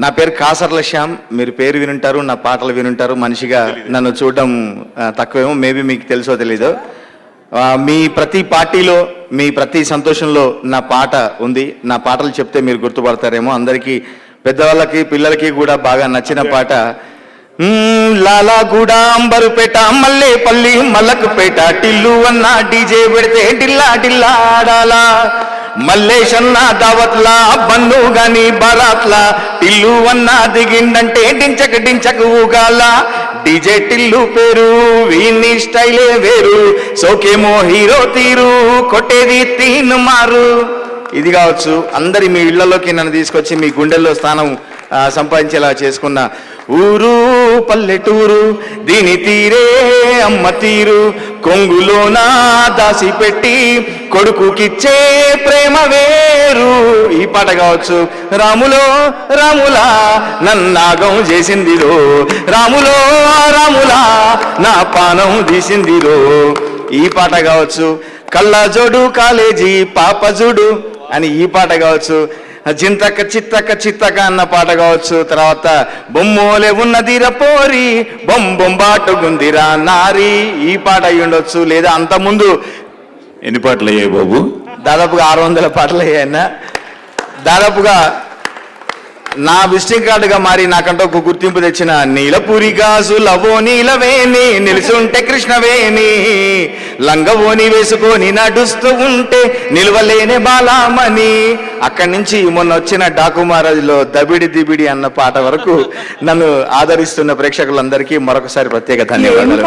నా పేరు కాసర్ల శ్యామ్. మీరు పేరు వినుంటారు నా పాటలు వినుంటారు. మనిషిగా నన్ను చూడడం తక్కువేమో మేబీ మీకు తెలుసో తెలీదు. మీ ప్రతి పార్టీలో మీ ప్రతి సంతోషంలో నా పాట ఉంది. నా పాటలు చెప్తే మీరు గుర్తుపడతారేమో. అందరికీ పెద్దవాళ్ళకి పిల్లలకి కూడా బాగా నచ్చిన పాట. లాలాగూడ అంబరుపేట మల్లేపల్లి మల్లకుపేట టిల్లు అన్న డీజే పెడితే డిల్లా డిల్లా ఆడాలా మల్లేశన్న దావత్లా బన్ను గాని బరాత్లా టిల్లు అన్న దిగిండంటే డించక డించక ఊగాల. డీజే టిల్లు పేరు వీని స్టైలే వేరు సోకేమో హీరో తీరు కొట్టేది తీన్ మారు. ఇది కావచ్చు. అందరి మీ ఇళ్ళలోకి నన్ను తీసుకొచ్చి మీ గుండెల్లో స్థానం సంపాదించేలా చేసుకున్న ఊరు పల్లెటూరు దీని తీరే అమ్మ తీరు. కొంగులోన దాసి పెట్టి కొడుకుకిచ్చే ప్రేమ వేరు. ఈ పాట కావచ్చు. రాములో రాములా నన్నాగం చేసిందిరో. రాములో రాములా నా పానం తీసిందిరో. ఈ పాట కావచ్చు. కళ్ళజోడు కాలేజీ పాపజుడు అని ఈ పాట కావచ్చు. జింతక చిత్తక చిత్తక అన్న పాట కావచ్చు. తర్వాత బొమ్మోలే ఉన్నది పోరి బొమ్ బొంబాటుగుందిరా నారి. ఈ పాట అయి ఉండొచ్చు. లేదా అంత ముందు ఎన్ని పాటలు అయ్యాయి బాబు? దాదాపుగా ఆరు వందల పాటలు అయ్యాయన్న దాదాపుగా నా విజిటింగ్ కార్డుగా మారి నాకంటూ ఒక గుర్తింపు తెచ్చిన నీలపురి గాజులవో నీలవేణి నిలుచుంటే కృష్ణవేణి. లంగవోని వేసుకొని నడుస్తూ ఉంటే నిలవలేని బాలామణి. అక్కడి నుంచి మొన్న వచ్చిన డాకుమారాజులో దబిడి దిబిడి అన్న పాట వరకు నన్ను ఆదరిస్తున్న ప్రేక్షకులందరికీ మరొకసారి ప్రత్యేక ధన్యవాదాలు.